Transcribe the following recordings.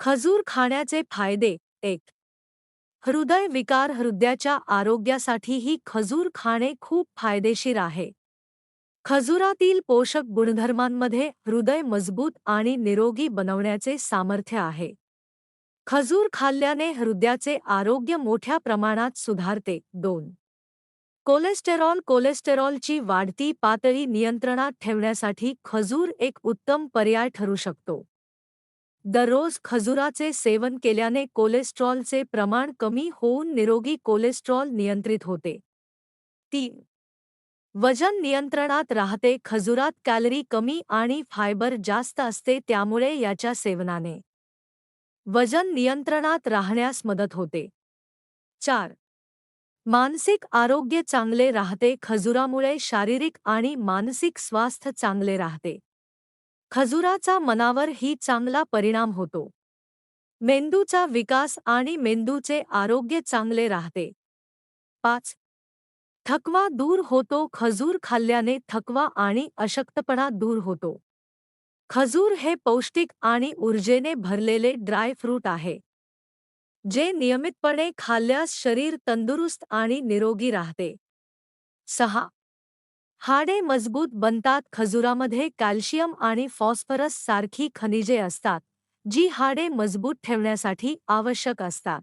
खजूर खाण्याचे फायदे एक. हृदय विकार हृदयाच्या आरोग्यासाठीही खजूर खाणे खूप फायदेशीर आहे. खजुरातील पोषक गुणधर्मांमध्ये हृदय मजबूत आणि निरोगी बनवण्याचे सामर्थ्य आहे. खजूर खाल्ल्याने हृदयाचे आरोग्य मोठ्या प्रमाणात सुधारते. दोन. कोलेस्टेरॉल कोलेस्टेरॉलची वाढती पातळी नियंत्रणात ठेवण्यासाठी खजूर एक उत्तम पर्याय ठरू शकतो. दररोज खजुराचे सेवन केल्याने कोलेस्ट्रॉलचे प्रमाण कमी होऊन निरोगी कोलेस्ट्रॉल नियंत्रित होते. तीन. वजन नियंत्रणात राहते खजुरात कॅलरी कमी आणि फायबर जास्त असते त्यामुळे याच्या सेवनाने. वजन नियंत्रणात राहण्यास मदत होते. चार. मानसिक आरोग्य चांगले राहते खजुरामुळे शारीरिक आणि मानसिक स्वास्थ्य चांगले राहते. खजुराचा मनावर ही चांगला परिणाम होतो. मेंदूचा विकास आणि मेंदूचे आरोग्य चांगले राहते. पाच. थकवा दूर होतो, खजूर खाल्ल्याने थकवा आणि अशक्तपणा दूर होतो. खजूर हे पौष्टिक आणि ऊर्जेने भरलेले ड्राय फ्रूट आहे. जे नियमितपणे खाल्ल्यास शरीर तंदुरुस्त आणि निरोगी राहते. सहा. हाडे मजबूत बनतात खजुरामध्ये कॅल्शियम आणि फॉस्फरस सारखी खनिजे असतात जी हाडे मजबूत ठेवण्यासाठी आवश्यक असतात.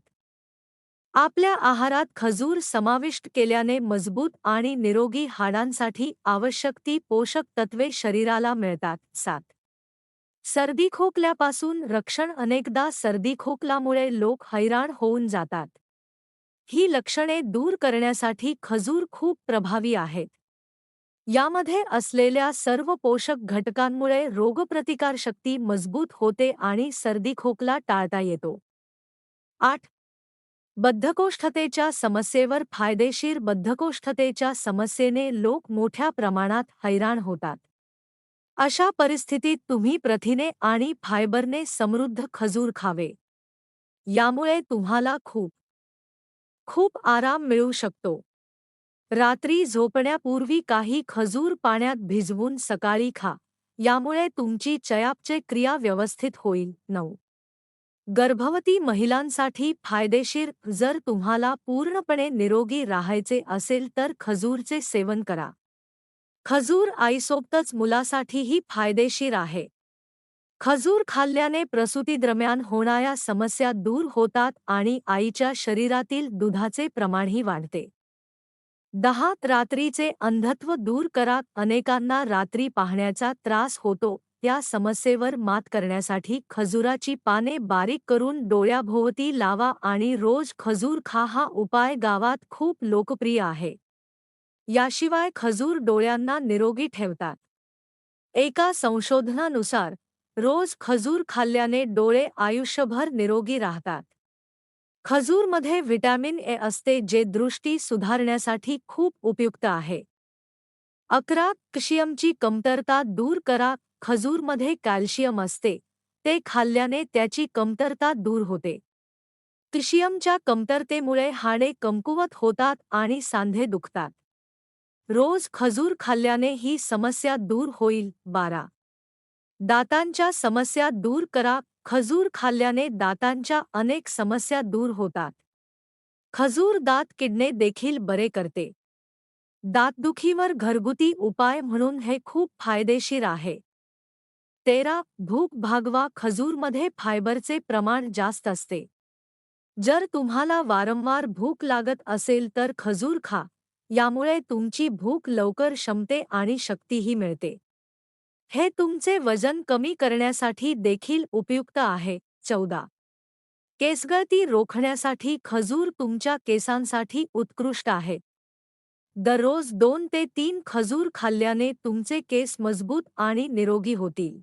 आपल्या आहारात खजूर समाविष्ट केल्याने मजबूत आणि निरोगी हाडांसाठी आवश्यक ती पोषक तत्वे शरीराला मिळतात सात. सर्दी खोकल्यापासून रक्षण अनेकदा सर्दी खोकल्यामुळे लोक हैराण होऊन जातात. ही लक्षणे दूर करण्यासाठी खजूर खूप प्रभावी आहेत. यामध्ये असलेल्या सर्व पोषक घटकांमुळे रोगप्रतिकारशक्ती मजबूत होते आणि सर्दी खोकला टाळता येतो. आठ. बद्धकोष्ठतेच्या समस्येवर फायदेशीर बद्धकोष्ठतेच्या समस्येने लोक मोठ्या प्रमाणात हैराण होतात. अशा परिस्थितीत तुम्ही प्रथिने आणि फायबरने समृद्ध खजूर खावे. यामुळे तुम्हाला खूप खूप आराम मिळू शकतो. रात्री झोपण्यापूर्वी काही खजूर पाण्यात भिजवून सकाळी खा. यामुळे तुमची चयापचे क्रिया व्यवस्थित होईल. नऊ. गर्भवती महिलांसाठी फायदेशीर. जर तुम्हाला पूर्णपणे निरोगी राहायचे असेल तर खजूरचे सेवन करा. खजूर आईसोबतच मुलासाठीही फायदेशीर आहे. खजूर खाल्ल्याने प्रसूतीदरम्यान होणाऱ्या समस्या दूर होतात आणि आईच्या शरीरातील दुधाचे प्रमाणही वाढते. दहात रात्रीचे अंधत्व दूर करा अनेकांना रात्री पाहण्याचा त्रास होतो त्या समस्येवर मात करण्यासाठी खजुराची पाने बारीक करून डोळ्याभोवती लावा आणि रोज खजूर खा हा उपाय गावात खूप लोकप्रिय आहे. याशिवाय खजूर डोळ्यांना निरोगी ठेवतात. एका संशोधनानुसार रोज खजूर खाल्ल्याने डोळे आयुष्यभर निरोगी राहतात. खजूरमध्ये व्हिटॅमिन ए असते जे दृष्टी सुधारण्यासाठी खूप उपयुक्त आहे. अकरा कशियमची कमतरता दूर करा, खजूरमध्ये कॅल्शियम असते, ते खाल्ल्याने त्याची कमतरता दूर होते. क्शियमच्या कमतरतेमुळे हाडे कमकुवत होतात आणि सांधे दुखतात. रोज खजूर खाल्ल्याने ही समस्या दूर होईल. बारा दातांच्या समस्या दूर करा. खजूर खाल्ल्याने दातांच्या अनेक समस्या दूर होतात. खजूर दात किडणे देखील बरे करते. दातदुखीवर घरगुती उपाय म्हणून हे खूप फायदेशीर आहे. तेरा. भूक भागवा. खजूरमध्ये फायबरचे प्रमाण जास्त असते. जर तुम्हाला वारंवार भूक लागत असेल तर खजूर खा. यामुळे तुमची भूक लवकर शमते आणि शक्तीही मिळते. हे तुमचे वजन कमी करण्यासाठी देखील उपयुक्त आहे. चौदा. केसगळती रोखण्यासाठी खजूर तुमच्या केसांसाठी उत्कृष्ट आहे. दररोज दोन ते तीन खजूर खाल्ल्याने तुमचे केस मजबूत आणि निरोगी होतील.